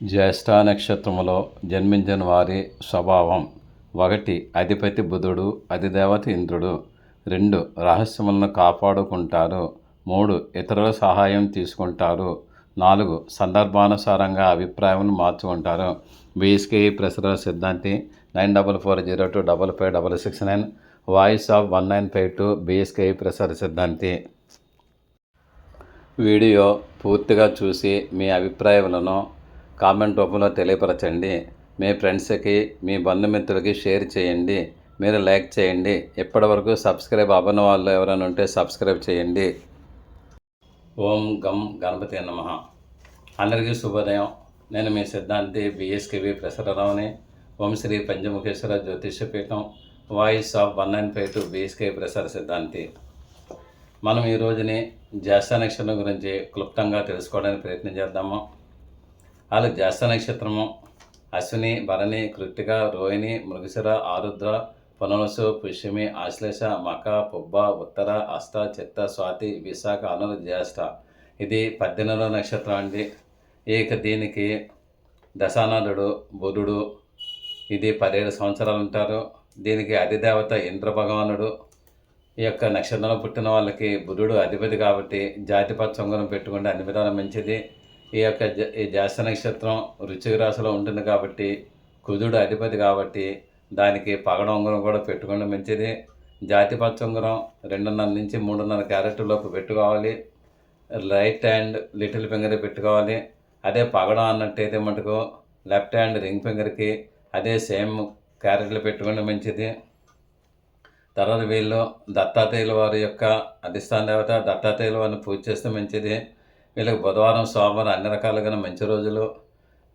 జ్యేష్ఠ నక్షత్రములో జన్మించిన వారి స్వభావం. ఒకటి అధిపతి బుధుడు అధిదేవత ఇంద్రుడు. రెండు రహస్యములను కాపాడుకుంటారు. మూడు ఇతరుల సహాయం తీసుకుంటారు. నాలుగు సందర్భానుసారంగా అభిప్రాయం మార్చుకుంటారు. BSK Prasara Siddhanti nine double four zero two double five double six nine voice of one nine five two BSK Prasara Siddhanti. Video పూర్తిగా చూసి మీ అభిప్రాయములను కామెంట్ రూపంలో తెలియపరచండి. మీ ఫ్రెండ్స్కి మీ బంధుమిత్రులకి షేర్ చేయండి. మీరు లైక్ చేయండి. ఇప్పటివరకు సబ్స్క్రైబ్ అవ్వని వాళ్ళు ఎవరైనా ఉంటే సబ్స్క్రైబ్ చేయండి. ఓం గం గణపతి నమ. అందరికీ శుభోదయం. నేను మీ సిద్ధాంతి బిఎస్కేవి ప్రసరరావుని. Om Shri Panchamukheshwara Jyotishyapeetham voice of one nine five two BSK Prasara Siddhanti. మనం ఈ రోజుని జ్యేష్ఠ నక్షత్రం గురించి క్లుప్తంగా తెలుసుకోవడానికి ప్రయత్నం చేద్దాము. వాళ్ళు జ్యేష్ఠ నక్షత్రము. అశ్విని భరణి కృత్తిక రోహిణి మృగశిర ఆరుద్ర పునరుసు పుష్యమి ఆశ్లేష మక పుబ్బ ఉత్తర అష్ట చిత్త స్వాతి విశాఖ అనురు జ్యేష్ఠ. ఇది పద్దెనిమిదవ నక్షత్రం అండి. ఇక దీనికి దశానాథుడు బుధుడు. ఇది పదిహేడు సంవత్సరాలు ఉంటారు. దీనికి అధిదేవత ఇంద్ర భగవానుడు ఈ యొక్క నక్షత్రంలో పుట్టిన వాళ్ళకి బుధుడు అధిపతి కాబట్టి జాతిపత్ చొంగరం పెట్టుకుంటే అన్ని విధాలు మంచిది. ఈ యొక్క ఈ జ్యేష్ఠ నక్షత్రం రుచిక రాశిలో ఉంటుంది కాబట్టి కుజుడు అధిపతి కాబట్టి దానికి పగడ ఉంగరం కూడా పెట్టుకోవడం మంచిది. జాతి పచ్చ ఉంగరం రెండున్నర నుంచి మూడున్నర క్యారెట్ లోపు పెట్టుకోవాలి. రైట్ హ్యాండ్ లిటిల్ ఫింగర్ పెట్టుకోవాలి. అదే పగడం అన్నట్టయితే మటుకు లెఫ్ట్ హ్యాండ్ రింగ్ ఫింగర్కి అదే సేమ్ క్యారెట్లు పెట్టుకోవడం మంచిది. తర్వాత వీళ్ళు దత్తాత్రేయుల వారి యొక్క అధిష్టాన దేవత దత్తాత్రేయుల వారిని పూజ చేస్తే మంచిది. వీళ్ళకి బుధవారం సోమవారం అన్ని రకాలుగా మంచి రోజులు.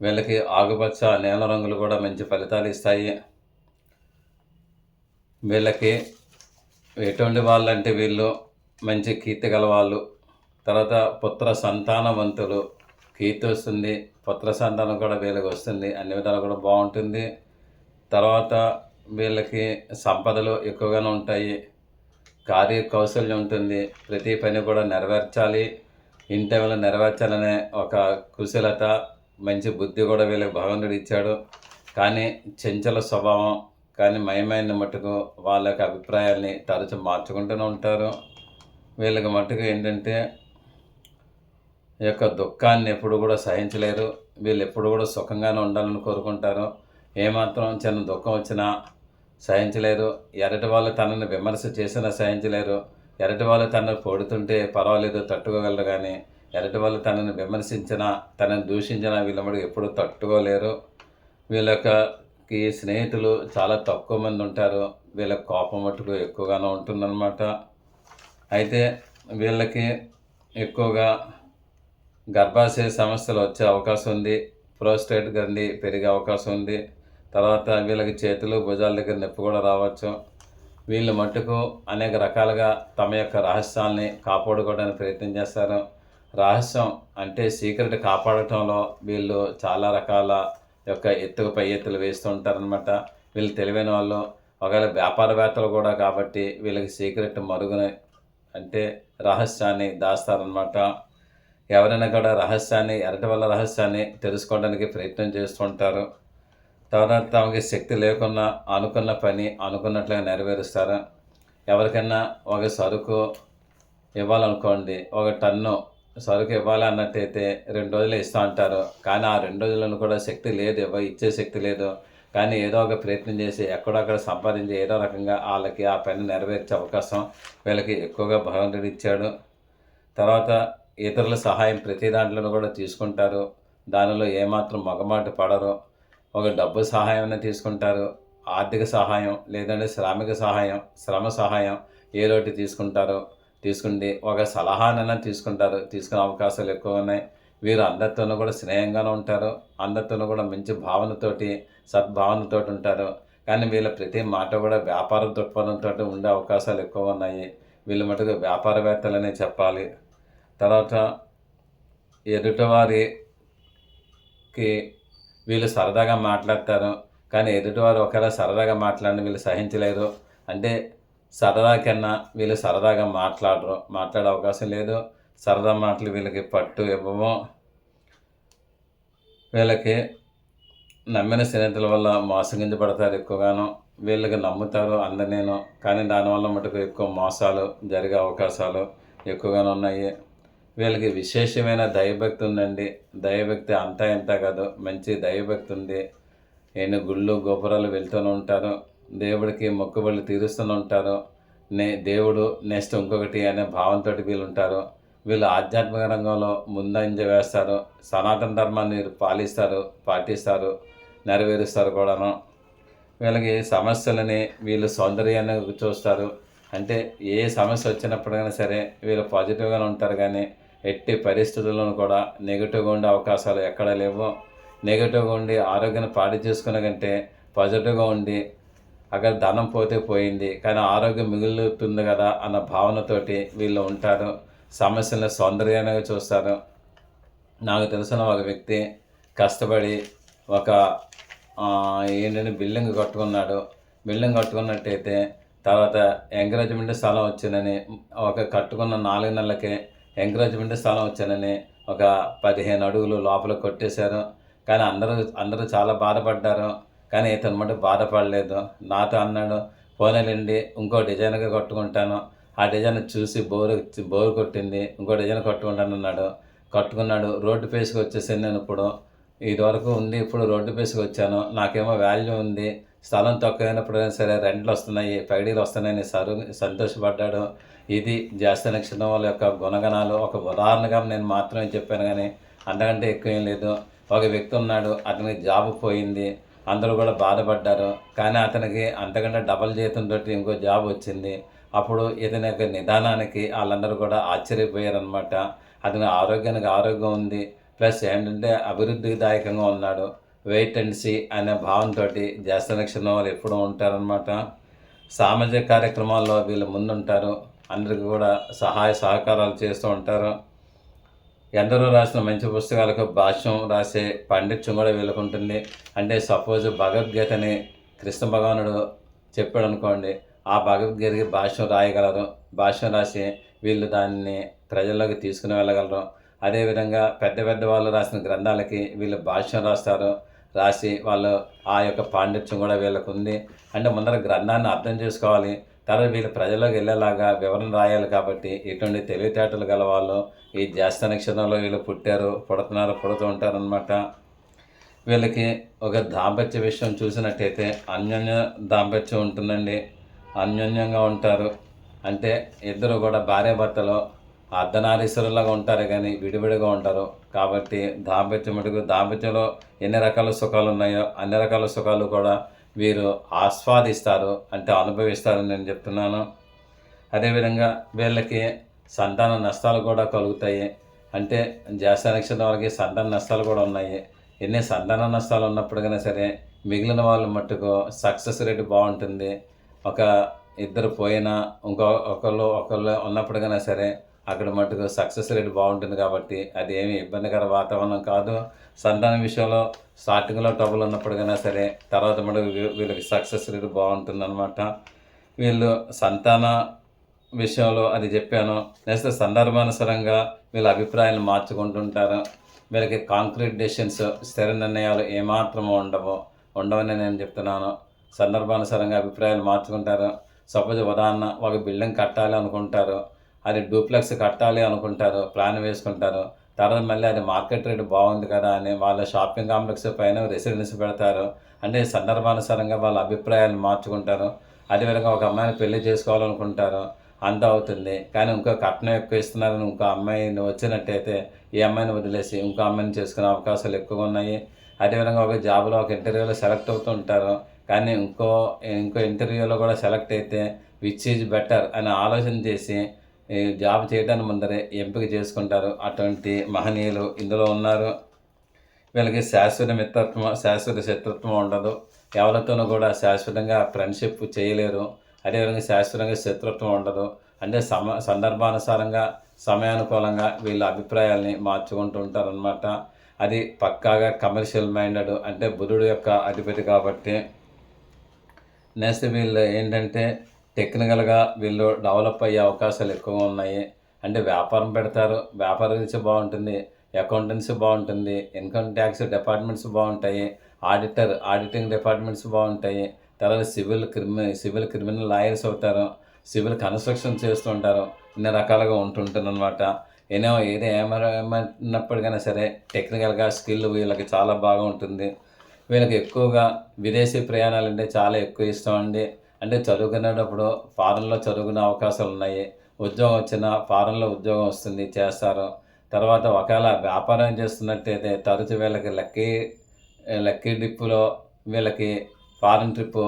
వీళ్ళకి ఆకుపచ్చ నీల రంగులు కూడా మంచి ఫలితాలు ఇస్తాయి. వీళ్ళకి ఎటువంటి వాళ్ళు అంటే వీళ్ళు మంచి కీర్తి గలవాళ్ళు తర్వాత పుత్ర సంతానవంతులు. కీర్తి వస్తుంది. పుత్ర సంతానం కూడా వీళ్ళకి వస్తుంది. అన్ని విధాలు కూడా బాగుంటుంది. తర్వాత వీళ్ళకి సంపదలు ఎక్కువగానే ఉంటాయి. కార్య కౌశల్యం ఉంటుంది. ప్రతి పని కూడా నెరవేర్చాలి. ఇంటి టైంలో నెరవేర్చాలనే ఒక కుశలత మంచి బుద్ధి కూడా వీళ్ళకి భగవంతుడు ఇచ్చాడు. కానీ చెంచల స్వభావం కానీ మయమైన మటుకు వాళ్ళ యొక్క అభిప్రాయాల్ని తరచు మార్చుకుంటూనే ఉంటారు. వీళ్ళకి మటుకు ఏంటంటే ఈ యొక్క దుఃఖాన్ని ఎప్పుడు కూడా సహించలేరు. వీళ్ళు ఎప్పుడు కూడా సుఖంగానే ఉండాలని కోరుకుంటారు. ఏమాత్రం చిన్న దుఃఖం వచ్చినా సహించలేరు. ఎరటి వాళ్ళు తనని విమర్శ చేసినా సహించలేరు. ఎరటి వాళ్ళు తనను పొడుతుంటే పర్వాలేదు తట్టుకోగలరు కానీ ఎరటి వాళ్ళు తనను విమర్శించినా తనను దూషించినా వీళ్ళ మటుకు ఎప్పుడు తట్టుకోలేరు. వీళ్ళ యొక్క స్నేహితులు చాలా తక్కువ మంది ఉంటారు. వీళ్ళ కోపం మటుకు ఎక్కువగానే ఉంటుందన్నమాట. అయితే వీళ్ళకి ఎక్కువగా గర్భాశయ సమస్యలు వచ్చే అవకాశం ఉంది. ప్రోస్టేట్ గండి పెరిగే అవకాశం ఉంది. తర్వాత వీళ్ళకి చేతులు భుజాల దగ్గర నొప్పి కూడా రావచ్చు. వీళ్ళు మట్టుకు అనేక రకాలుగా తమ యొక్క రహస్యాల్ని కాపాడుకోవడానికి ప్రయత్నం చేస్తారు. రహస్యం అంటే సీక్రెట్ కాపాడటంలో వీళ్ళు చాలా రకాల యొక్క ఎత్తుకు పై ఎత్తులు వేస్తూ ఉంటారనమాట వీళ్ళు తెలివైన వాళ్ళు. ఒకవేళ వ్యాపారవేత్తలు కూడా కాబట్టి వీళ్ళకి సీక్రెట్ మరుగున అంటే రహస్యాన్ని దాస్తారనమాట ఎవరైనా కూడా రహస్యాన్ని ఎరటి వల్ల రహస్యాన్ని తెలుసుకోవడానికి ప్రయత్నం చేస్తుంటారు తర్వాత తమకి శక్తి లేకున్నా అనుకున్న పని అనుకున్నట్లుగా నెరవేరుస్తారు? ఎవరికైనా ఒక సరుకు ఇవ్వాలనుకోండి ఒక టన్ను సరుకు ఇవ్వాలి అన్నట్టయితే రెండు రోజులు ఇస్తా అంటారు. కానీ ఆ రెండు రోజులను కూడా శక్తి లేదు ఇవ్వ ఇచ్చే శక్తి లేదు. కానీ ఏదో ఒక ప్రయత్నం చేసి ఎక్కడొక్కడ సంపాదించి ఏదో రకంగా వాళ్ళకి ఆ పని నెరవేర్చే అవకాశం వీళ్ళకి ఎక్కువగా భగవంతుడు ఇచ్చాడు. తర్వాత ఇతరుల సహాయం ప్రతి దాంట్లోనూ కూడా తీసుకుంటారు. దానిలో ఏమాత్రం మగమాట పడరు. ఒక డబ్బు సహాయం తీసుకుంటారు ఆర్థిక సహాయం లేదంటే శ్రామిక సహాయం శ్రమ సహాయం ఏ లోటు తీసుకుంటారు తీసుకుంటే ఒక సలహానైనా తీసుకుంటారు. తీసుకునే అవకాశాలు ఎక్కువ ఉన్నాయి. వీరు అందరితోనూ కూడా స్నేహంగానే ఉంటారు. అందరితోనూ కూడా మంచి భావనతోటి సద్భావనతో ఉంటారు. కానీ వీళ్ళ ప్రతి మాట కూడా వ్యాపార దృక్పథంతో ఉండే అవకాశాలు ఎక్కువ ఉన్నాయి. వీళ్ళు మటుకు వ్యాపారవేత్తలనే చెప్పాలి. తర్వాత ఎదుటివారికి వీళ్ళు సరదాగా మాట్లాడతారు. కానీ ఎదుటివారు ఒకవేళ సరదాగా మాట్లాడిన వీళ్ళు సహించలేరు. అంటే సరదా కన్నా వీళ్ళు సరదాగా మాట్లాడరు. మాట్లాడే అవకాశం లేదు. సరదా మాటలు వీళ్ళకి పట్టు ఇవ్వము. వీళ్ళకి నమ్మిన స్నేహితుల వల్ల మోసగించబడతారు ఎక్కువగాను. వీళ్ళకి నమ్ముతారు అందరినీను. కానీ దానివల్ల మటుకు ఎక్కువ మోసాలు జరిగే అవకాశాలు ఎక్కువగానే ఉన్నాయి. వీళ్ళకి విశేషమైన దైవభక్తి ఉందండి. దైవభక్తి అంతా ఇంత కాదు మంచి దైవభక్తి ఉంది. నేను గుళ్ళు గోపురాలు వెళ్తూనే ఉంటారు. దేవుడికి మొక్కుబళ్ళు తీరుస్తూనే ఉంటారు. నే దేవుడు నెక్స్ట్ ఇంకొకటి అనే భావంతో వీళ్ళు ఉంటారు. వీళ్ళు ఆధ్యాత్మిక రంగంలో ముందంజ వేస్తారు. సనాతన ధర్మాన్ని పాలిస్తారు పాటిస్తారు నెరవేరుస్తారు కూడాను. వీళ్ళకి సమస్యలని వీళ్ళు సౌందర్యాన్ని చూస్తారు. అంటే ఏ సమస్య వచ్చినప్పుడైనా సరే వీళ్ళు పాజిటివ్గానే ఉంటారు కానీ ఎట్టి పరిస్థితుల్లో కూడా నెగిటివ్గా ఉండే అవకాశాలు ఎక్కడ లేవు. నెగిటివ్గా ఉండి ఆరోగ్యాన్ని పాడి చేసుకునే కంటే పాజిటివ్గా ఉండి అక్కడ ధనం పోతే పోయింది కానీ ఆరోగ్యం మిగులుతుంది కదా అన్న భావనతోటి వీళ్ళు ఉంటారు. సమస్యలను సౌందర్యంగా చూస్తారు. నాకు తెలిసిన ఒక వ్యక్తి కష్టపడి ఒక ఏంటంటే బిల్డింగ్ కట్టుకున్నాడు. బిల్డింగ్ కట్టుకున్నట్టయితే తర్వాత ఎంకరేజ్మెంట్ స్థలం వచ్చిందని ఒక కట్టుకున్న నాలుగు నెలలకే ఎంకరేజ్మెంట్ స్థలం వచ్చానని ఒక పదిహేను అడుగులు లోపల కొట్టేశారు. కానీ అందరూ అందరూ చాలా బాధపడ్డారు. కానీ ఇతను మటు బాధపడలేదు. నాతో అన్నాడు పోనేలండి ఇంకో డిజైన్గా కట్టుకుంటాను. ఆ డిజైన్ చూసి బోరు బోరు కొట్టింది. ఇంకో డిజైన్ కొట్టుకుంటాను అన్నాడు. కట్టుకున్నాడు. రోడ్డు ఫేస్కి వచ్చేసాను నేను ఇప్పుడు. ఇదివరకు ఉంది ఇప్పుడు రోడ్డు ఫేస్కి వచ్చాను. నాకేమో వాల్యూ ఉంది. స్థలం తక్కువైనప్పుడైనా సరే రెంట్లు వస్తున్నాయి పగిడీలు వస్తున్నాయని సరు సంతోషపడ్డాడు. ఇది జాస్తి నక్షత్రం వాళ్ళ యొక్క గుణగణాలు. ఒక ఉదాహరణగా నేను మాత్రమే చెప్పాను కానీ అంతకంటే ఎక్కువ ఏం లేదు. ఒక వ్యక్తి ఉన్నాడు అతనికి జాబ్ పోయింది అందరూ కూడా బాధపడ్డారు. కానీ అతనికి అంతకంటే డబల్ జీతంతో ఇంకో జాబ్ వచ్చింది. అప్పుడు ఇతని యొక్క నిదానానికి వాళ్ళందరూ కూడా ఆశ్చర్యపోయారనమాట అతని ఆరోగ్యానికి ఆరోగ్యం ఉంది. ప్లస్ ఏంటంటే అభివృద్ధిదాయకంగా ఉన్నాడు. వెయిట్ అండ్ సీ అనే భావంతో జ్యేష్ఠ నక్షత్రం వాళ్ళు ఎప్పుడూ ఉంటారనమాట సామాజిక కార్యక్రమాల్లో వీళ్ళు ముందుంటారు. అందరికీ కూడా సహాయ సహకారాలు చేస్తూ ఉంటారు. ఎందరో రాసిన మంచి పుస్తకాలకు భాష్యం రాసే పండిత్యం కూడా వీళ్ళకు ఉంటుంది అంటే సపోజ్ భగవద్గీతని కృష్ణ భగవానుడు చెప్పాడు అనుకోండి ఆ భగవద్గీతకి భాష్యం రాయగలరు. భాష్యం రాసి వీళ్ళు దాన్ని ప్రజల్లోకి తీసుకుని వెళ్ళగలరు. అదేవిధంగా పెద్ద పెద్ద వాళ్ళు రాసిన గ్రంథాలకి వీళ్ళు భాష్యం రాస్తారు. రాసి వాళ్ళు ఆ యొక్క పాండిత్యం కూడా వీళ్ళకు ఉంది అంటే ముందర గ్రంథాన్ని అర్థం చేసుకోవాలి. తర్వాత వీళ్ళు ప్రజల్లోకి వెళ్ళేలాగా వివరణ రాయాలి కాబట్టి ఇటువంటి తెలివితేటలు గల వాళ్ళు ఈ జ్యేష్ఠ నక్షత్రంలో వీళ్ళు పుట్టారు పుడుతున్నారు పుడుతూ ఉంటారనమాట వీళ్ళకి ఒక దాంపత్య విషయం చూసినట్టయితే అన్యోన్య దాంపత్యం ఉంటుందండి. అన్యోన్యంగా ఉంటారు. అంటే ఇద్దరు కూడా భార్యాభర్తలు అర్ధనారీశ్వరులాగా ఉంటారు కానీ విడివిడిగా ఉంటారు కాబట్టి దాంపత్యం మటుకు దాంపత్యంలో ఎన్ని రకాల సుఖాలు ఉన్నాయో అన్ని రకాల సుఖాలు కూడా వీరు ఆస్వాదిస్తారు అంటే అనుభవిస్తారని నేను చెప్తున్నాను. అదేవిధంగా వీళ్ళకి సంతాన నష్టాలు కూడా కలుగుతాయి. అంటే జాస్తి నక్షత్రం వాళ్ళకి సంతాన నష్టాలు కూడా ఉన్నాయి. ఎన్ని సంతాన నష్టాలు ఉన్నప్పటికైనా సరే మిగిలిన వాళ్ళు మట్టుకు సక్సెస్ రేట్ బాగుంటుంది. ఒక ఇద్దరు పోయినా ఇంకో ఒకళ్ళు ఒకళ్ళు ఉన్నప్పటికైనా సరే అక్కడ మట్టుకు సక్సెస్ రేట్ బాగుంటుంది కాబట్టి అది ఏమి ఇబ్బందికర వాతావరణం కాదు. సంతానం విషయంలో స్టార్టింగ్లో ట్రబుల్ ఉన్నప్పటికైనా సరే తర్వాత మటుకు వీ- వీళ్ళకి సక్సెస్ రేట్ బాగుంటుంది వీళ్ళు సంతాన విషయంలో అది చెప్పాను. నెక్స్ట్ సందర్భానుసారంగా వీళ్ళ అభిప్రాయాలు మార్చుకుంటుంటారు. వీళ్ళకి కాంక్రీట్ డెసిషన్స్ స్థిర నిర్ణయాలు ఏమాత్రము ఉండవు. ఉండవని నేను చెప్తున్నాను. సందర్భానుసారంగా అభిప్రాయాలు మార్చుకుంటారు. సపోజ్ ఉదాహరణ ఒక బిల్డింగ్ కట్టాలి అనుకుంటారు. అది డూప్లెక్స్ కట్టాలి అనుకుంటారు ప్లాన్ వేసుకుంటారు. తర్వాత మళ్ళీ అది మార్కెట్ రేట్ బాగుంది కదా అని వాళ్ళ షాపింగ్ కాంప్లెక్స్ పైన రెసిడెన్స్ పెడతారు. అంటే సందర్భానుసారంగా వాళ్ళ అభిప్రాయాలు మార్చుకుంటారు. అదేవిధంగా ఒక అమ్మాయిని పెళ్ళి చేసుకోవాలనుకుంటారు. అంత అవుతుంది. కానీ ఇంకో కట్నం ఎక్కువ ఇస్తున్నారని ఇంకో అమ్మాయిని వచ్చినట్టయితే ఈ అమ్మాయిని వదిలేసి ఇంకో అమ్మాయిని చేసుకునే అవకాశాలు ఎక్కువగా ఉన్నాయి. అదేవిధంగా ఒక జాబ్లో ఒక ఇంటర్వ్యూలో సెలెక్ట్ అవుతూ ఉంటారు. కానీ ఇంకో ఇంకో ఇంటర్వ్యూలో కూడా సెలెక్ట్ అయితే విచ్ ఈజ్ బెటర్ అని ఆలోచన చేసి జాబ్ చేయడానికి ముందరే ఎంపిక చేసుకుంటారు. అటువంటి మహనీయులు ఇందులో ఉన్నారు. వీళ్ళకి శాశ్వత మిత్రత్వం శాశ్వత శత్రుత్వం ఉండదు. ఎవరితోనూ కూడా శాశ్వతంగా ఫ్రెండ్షిప్ చేయలేరు. అదేవిధంగా శాశ్వతంగా శత్రుత్వం ఉండదు. అంటే సమ సందర్భానుసారంగా సమయానుకూలంగా వీళ్ళ అభిప్రాయాల్ని మార్చుకుంటూ ఉంటారనమాట అది పక్కాగా కమర్షియల్ మైండెడ్ అంటే బుధుడు యొక్క అధిపతి కాబట్టి. నెక్స్ట్ వీళ్ళు ఏంటంటే టెక్నికల్గా వీళ్ళు డెవలప్ అయ్యే అవకాశాలు ఎక్కువగా ఉన్నాయి. అంటే వ్యాపారం పెడతారు. వ్యాపార రీత్యా బాగుంటుంది. అకౌంటెన్సీ బాగుంటుంది. ఇన్కమ్ ట్యాక్స్ డిపార్ట్మెంట్స్ బాగుంటాయి. ఆడిటర్ ఆడిటింగ్ డిపార్ట్మెంట్స్ బాగుంటాయి. తర్వాత సివిల్ క్రిమి సివిల్ క్రిమినల్ లాయర్స్ అవుతారు. సివిల్ కన్స్ట్రక్షన్ చేస్తుంటారు ఇన్ని రకాలుగా ఉంటుంటుంది అనమాట ఏమో ఏదో ఏమైనా ఏమైనప్పటికైనా సరే టెక్నికల్గా స్కిల్ వీళ్ళకి చాలా బాగా ఉంటుంది. వీళ్ళకి ఎక్కువగా విదేశీ ప్రయాణాలు అంటే చాలా ఎక్కువ ఇష్టం అండి. అంటే చదువుకునేటప్పుడు ఫారెన్లో చదువుకునే అవకాశాలు ఉన్నాయి. ఉద్యోగం వచ్చిన ఫారెన్లో ఉద్యోగం వస్తుంది చేస్తారు. తర్వాత ఒకవేళ వ్యాపారం చేస్తున్నట్టయితే తరచు వీళ్ళకి లక్కీ లక్కీ ట్రిప్పులో వీళ్ళకి ఫారెన్ ట్రిప్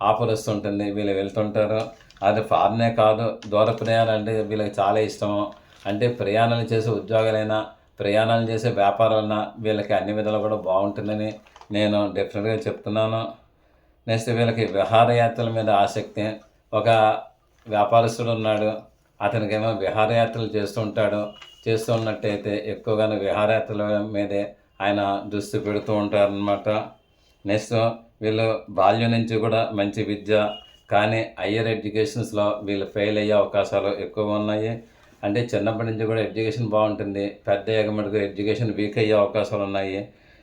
ఆఫర్ వస్తుంటుంది. వీళ్ళు వెళ్తుంటారు. అది ఫారెనే కాదు దూర ప్రయాణాలు అంటే వీళ్ళకి చాలా ఇష్టము అంటే ప్రయాణాలు చేసే ఉద్యోగాలైనా ప్రయాణాలు చేసే వ్యాపారాలైనా వీళ్ళకి అన్ని విధాలు కూడా బాగుంటుందని నేను డెఫినెట్గా చెప్తున్నాను. నెక్స్ట్ వీళ్ళకి విహారయాత్రల మీద ఆసక్తి. ఒక వ్యాపారస్తుడు ఉన్నాడు. అతనికేమో విహారయాత్రలు చేస్తూ ఉంటాడు. చేస్తూ ఉన్నట్టయితే ఎక్కువగానే విహారయాత్రల మీదే ఆయన దృష్టి పెడుతూ ఉంటారనమాట నెక్స్ట్ వీళ్ళు బాల్యం నుంచి కూడా మంచి విద్య కానీ హయ్యర్ ఎడ్యుకేషన్స్లో వీళ్ళు ఫెయిల్ అయ్యే అవకాశాలు ఎక్కువ ఉన్నాయి. అంటే చిన్నప్పటి నుంచి కూడా ఎడ్యుకేషన్ బాగుంటుంది. పెద్ద ఎగమటుకు ఎడ్యుకేషన్ వీక్ అయ్యే అవకాశాలు ఉన్నాయి.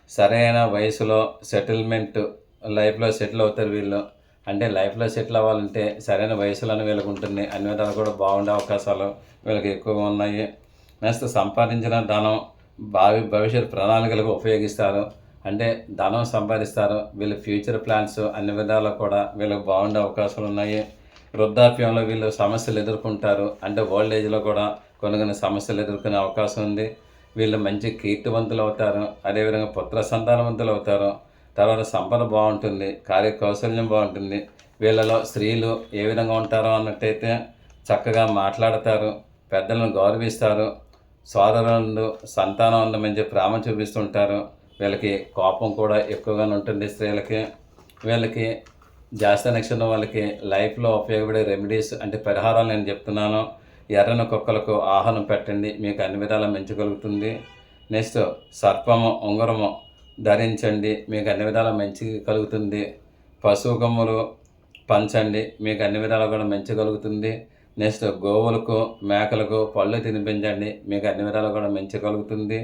సరైన వయసులో సెటిల్మెంట్ లైఫ్లో సెటిల్ అవుతారు వీళ్ళు. అంటే లైఫ్లో సెటిల్ అవ్వాలంటే సరైన వయసులోనే వీళ్ళకి ఉంటుంది. అన్ని విధాలు కూడా బాగుండే అవకాశాలు వీళ్ళకి ఎక్కువగా ఉన్నాయి. నెక్స్ట్ సంపాదించిన ధనం భావి భవిష్యత్ ప్రణాళికలకు ఉపయోగిస్తారు. అంటే ధనం సంపాదిస్తారు. వీళ్ళ ఫ్యూచర్ ప్లాన్స్ అన్ని విధాలు కూడా వీళ్ళకి బాగుండే అవకాశాలు ఉన్నాయి. వృద్ధాప్యంలో వీళ్ళు సమస్యలు ఎదుర్కొంటారు. అంటే ఓల్డ్ ఏజ్లో కూడా కొన్ని కొన్ని సమస్యలు ఎదుర్కొనే అవకాశం ఉంది. వీళ్ళు మంచి కీర్తివంతులు అవుతారు. అదేవిధంగా పుత్ర సంతానవంతులు అవుతారు. తర్వాత సంపద బాగుంటుంది కార్య కౌశల్యం బాగుంటుంది. వీళ్ళలో స్త్రీలు ఏ విధంగా ఉంటారో అన్నట్టయితే చక్కగా మాట్లాడతారు పెద్దలను గౌరవిస్తారు సోదరులు సంతానం మంచి ప్రేమ చూపిస్తుంటారు. వీళ్ళకి కోపం కూడా ఎక్కువగానే ఉంటుంది స్త్రీలకి. వీళ్ళకి జాస్తి నక్షత్రం వాళ్ళకి లైఫ్లో ఉపయోగపడే రెమెడీస్ అంటే పరిహారాలు నేను చెప్తున్నాను. ఎర్రని కుక్కలకు ఆహారం పెట్టండి మీకు అన్ని విధాలా మంచి నెక్స్ట్ సర్పము ఉంగరము ధరించండి. మీకు అన్ని విధాల మంచి కలుగుతుంది. పశువు కొమ్ములు పంచండి. మీకు అన్ని విధాలు కూడా మంచి కలుగుతుంది. నెక్స్ట్ గోవులకు మేకలకు పళ్ళు తినిపించండి. మీకు అన్ని విధాలు కూడా మంచి కలుగుతుంది.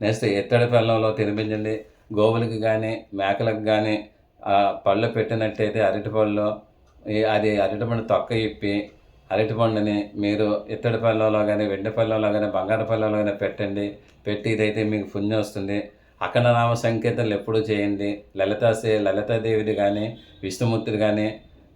నెక్స్ట్ ఎత్తడి పళ్ళంలో తినిపించండి. గోవులకి కానీ మేకలకు కానీ పళ్ళు పెట్టినట్టయితే అరటిపళ్ళు అది అరటిపండు తొక్క ఇప్పి అరటిపండుని మీరు ఇత్తడి పళ్ళలో కానీ వెండి పళ్ళలో కానీ బంగారు పళ్ళలో కానీ పెట్టండి. పెట్టి ఇదైతే మీకు పుణ్యం వస్తుంది. అఖండ నామ సంకేతాలు ఎప్పుడూ చేయండి. లలితాసే లలితాదేవిది కానీ విష్ణుమూర్తిది కానీ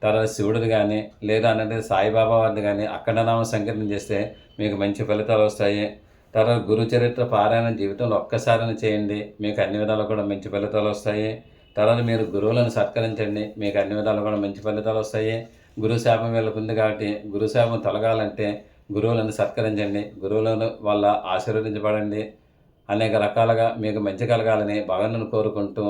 తర్వాత శివుడిది కానీ లేదా అనేది సాయిబాబా వారిది కానీ అఖండ నామ సంకీర్తన చేస్తే మీకు మంచి ఫలితాలు వస్తాయి. తర్వాత గురు చరిత్ర పారాయణ జీవితంలో ఒక్కసారిని చేయండి. మీకు అన్ని విధాలు కూడా మంచి ఫలితాలు వస్తాయి. తర్వాత మీరు గురువులను సత్కరించండి. మీకు అన్ని విధాలు కూడా మంచి ఫలితాలు వస్తాయి. గురు శాపం వీళ్ళకు ఉంది కాబట్టి గురు శాపం తొలగాలంటే గురువులను సత్కరించండి. గురువులను వల్ల ఆశీర్వదించబడండి. అనేక రకాలుగా మీకు మంచి కలగాలని భగవాను కోరుకుంటూ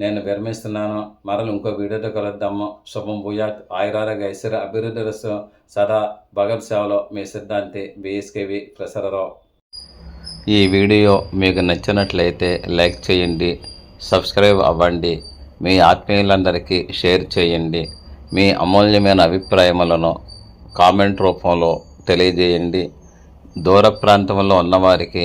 నేను విరమిస్తున్నాను. మరలు ఇంకో వీడియోతో కలుద్దాము. శుభం భూయాత్. ఆయురారోగ్య ఐశ్వర్య అభివృద్ధి రస్తు సదా భగత్ సేవలో మీ సిద్ధాంతి బిఎస్కేవి ప్రసరరావు. ఈ వీడియో మీకు నచ్చినట్లయితే లైక్ చేయండి సబ్స్క్రైబ్ అవ్వండి మీ ఆత్మీయులందరికీ షేర్ చేయండి మీ అమూల్యమైన అభిప్రాయములను కామెంట్ రూపంలో తెలియజేయండి. దూర ప్రాంతంలో ఉన్నవారికి